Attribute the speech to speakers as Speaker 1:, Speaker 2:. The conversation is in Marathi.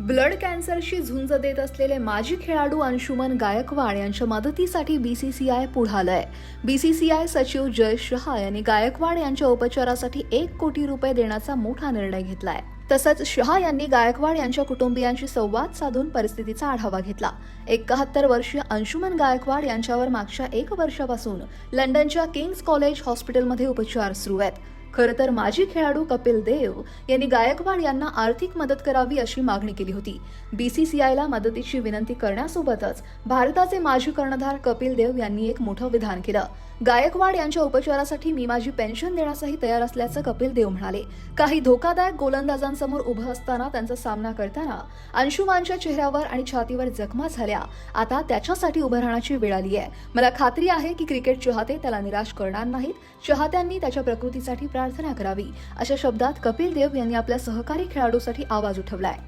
Speaker 1: ब्लड कॅन्सरशी झुंज देत असलेले माजी खेळाडू अंशुमन गायकवाड यांच्या मदतीसाठी बीसीसीआय पुढे आलंय. बीसीसीआय सचिव जय शहा यांनी गायकवाड यांच्या उपचारासाठी एक कोटी रुपये देण्याचा मोठा निर्णय घेतलाय. तसंच शहा यांनी गायकवाड यांच्या कुटुंबियांशी संवाद साधून परिस्थितीचा आढावा घेतला. एकाहत्तर वर्षीय अंशुमन गायकवाड यांच्यावर मागच्या एक वर्षापासून लंडनच्या किंग्स कॉलेज हॉस्पिटलमध्ये उपचार सुरू आहेत. खरं तर माजी खेळाडू कपिल देव यांनी गायकवाड यांना आर्थिक मदत करावी अशी मागणी केली होती. बीसीसीआयला मदतीची विनंती करण्यासोबतच भारताचे माजी कर्णधार कपिल देव यांनी एक मोठं विधान केलं. गायकवाड यांच्या उपचारासाठी मी माझी पेन्शन देण्यासही तयार असल्याचं कपिल देव म्हणाले. काही धोकादायक गोलंदाजांसमोर उभं असताना त्यांचा सामना करताना अंशुमानच्या चेहऱ्यावर आणि छातीवर जखमा झाल्या. आता त्याच्यासाठी उभं राहण्याची वेळ आली आहे मला खात्री आहे की क्रिकेट चाहते त्याला निराश करणार नाहीत. चाहत्यांनी त्याच्या प्रकृतीसाठी प्रार्थना करावी. अशा शब्दात कपिल देव यांनी आपल्या सहकारी खेळाडूसाठी आवाज उठवलाय.